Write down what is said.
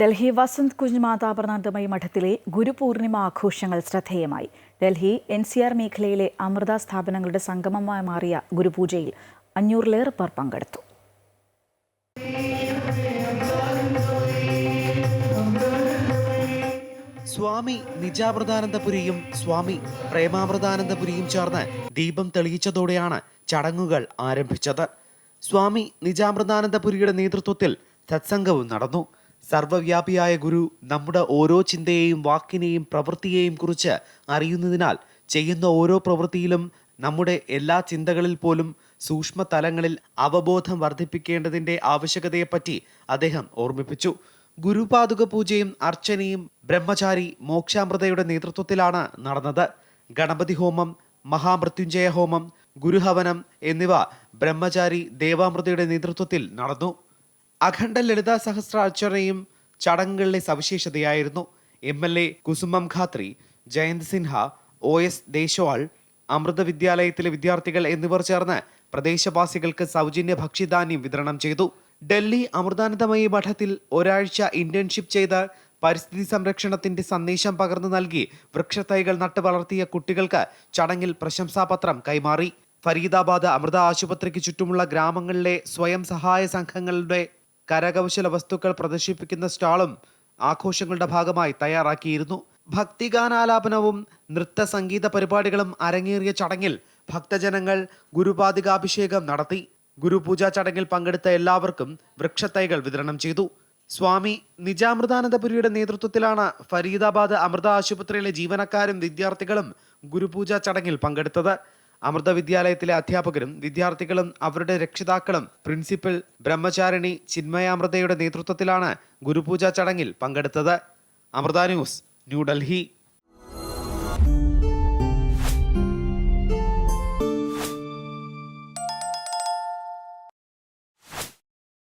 ഡൽഹി വസന്ത് കുഞ്ച് മാതാപ്രനാഥമയി മഠത്തിലെ ഗുരുപൂർണിമ ആഘോഷങ്ങൾ ശ്രദ്ധേയമായി. ഡൽഹി എൻ സി ആർ മേഖലയിലെ അമൃത സ്ഥാപനങ്ങളുടെ സംഗമമായി മാറിയ ഗുരുപൂജയിൽ അഞ്ഞൂറിലേറെ പേർ പങ്കെടുത്തു. സ്വാമി നിജാമൃതാനന്ദപുരിയും സ്വാമി പ്രേമാമൃതാനന്ദപുരിയും ചേർന്ന് ദീപം തെളിയിച്ചതോടെയാണ് ചടങ്ങുകൾ ആരംഭിച്ചത്. സ്വാമി നിജാമൃതാനന്ദപുരിയുടെ നേതൃത്വത്തിൽ സത്സംഗവും നടന്നു. സർവവ്യാപിയായ ഗുരു നമ്മുടെ ഓരോ ചിന്തയെയും വാക്കിനെയും പ്രവൃത്തിയെയും കുറിച്ച് അറിയുന്നതിനാൽ ചെയ്യുന്ന ഓരോ പ്രവൃത്തിയിലും നമ്മുടെ എല്ലാ ചിന്തകളിൽ പോലും സൂക്ഷ്മ തലങ്ങളിൽ അവബോധം വർദ്ധിപ്പിക്കേണ്ടതിന്റെ ആവശ്യകതയെപ്പറ്റി അദ്ദേഹം ഓർമ്മിപ്പിച്ചു. ഗുരുപാതുക പൂജയും അർച്ചനയും ബ്രഹ്മചാരി മോക്ഷാമൃതയുടെ നേതൃത്വത്തിലാണ് നടന്നത്. ഗണപതി ഹോമം മഹാമൃത്യുഞ്ജയ ഹോമം ഗുരുഹവനം എന്നിവ ബ്രഹ്മചാരി ദേവാമൃതയുടെ നേതൃത്വത്തിൽ നടന്നു. അഖണ്ഡ ലളിതാ സഹസ്ര അർച്ചനയും ചടങ്ങുകളിലെ സവിശേഷതയായിരുന്നു M L A Kusumam Khatri Jayant Sinha O S Deshwal Amrita വിദ്യാലയത്തിലെ വിദ്യാർത്ഥികൾ എന്നിവർ ചേർന്ന് പ്രദേശവാസികൾക്ക് സൗജന്യ ഭക്ഷ്യധാന്യം വിതരണം ചെയ്തു. ഡൽഹി അമൃതാനന്ദമയി മഠത്തിൽ ഒരാഴ്ച ഇന്റേൺഷിപ്പ് ചെയ്ത പരിസ്ഥിതി സംരക്ഷണത്തിന്റെ സന്ദേശം പകർന്നു നൽകി വൃക്ഷത്തൈകൾ നട്ടു വളർത്തിയ കുട്ടികൾക്ക് ചടങ്ങിൽ പ്രശംസാപത്രം കൈമാറി. ഫരീദാബാദ് അമൃത ആശുപത്രിക്ക് ചുറ്റുമുള്ള ഗ്രാമങ്ങളിലെ സ്വയം സഹായ സംഘങ്ങളുടെ കരകൗശല വസ്തുക്കൾ പ്രദർശിപ്പിക്കുന്ന സ്റ്റാളും ആഘോഷങ്ങളുടെ ഭാഗമായി തയ്യാറാക്കിയിരുന്നു. ഭക്തിഗാനാലാപനവും നൃത്ത സംഗീത പരിപാടികളും അരങ്ങേറിയ ചടങ്ങിൽ ഭക്തജനങ്ങൾ ഗുരുപാതികാഭിഷേകം നടത്തി. ഗുരുപൂജാ ചടങ്ങിൽ പങ്കെടുത്ത എല്ലാവർക്കും വൃക്ഷത്തൈകൾ വിതരണം ചെയ്തു. സ്വാമി നിജാമൃതാനന്ദപുരിയുടെ നേതൃത്വത്തിലാണ് ഫരീദാബാദ് അമൃത ആശുപത്രിയിലെ ജീവനക്കാരും വിദ്യാർത്ഥികളും ഗുരുപൂജാ ചടങ്ങിൽ പങ്കെടുത്തത്. അമൃത വിദ്യാലയത്തിലെ അധ്യാപകരും വിദ്യാർത്ഥികളും അവരുടെ രക്ഷിതാക്കളും പ്രിൻസിപ്പൽ ബ്രഹ്മചാരിണി ചിന്മയാമൃതയുടെ നേതൃത്വത്തിലാണ് ഗുരുപൂജ ചടങ്ങിൽ പങ്കെടുത്തത്. അമൃത ന്യൂസ് ന്യൂഡൽഹി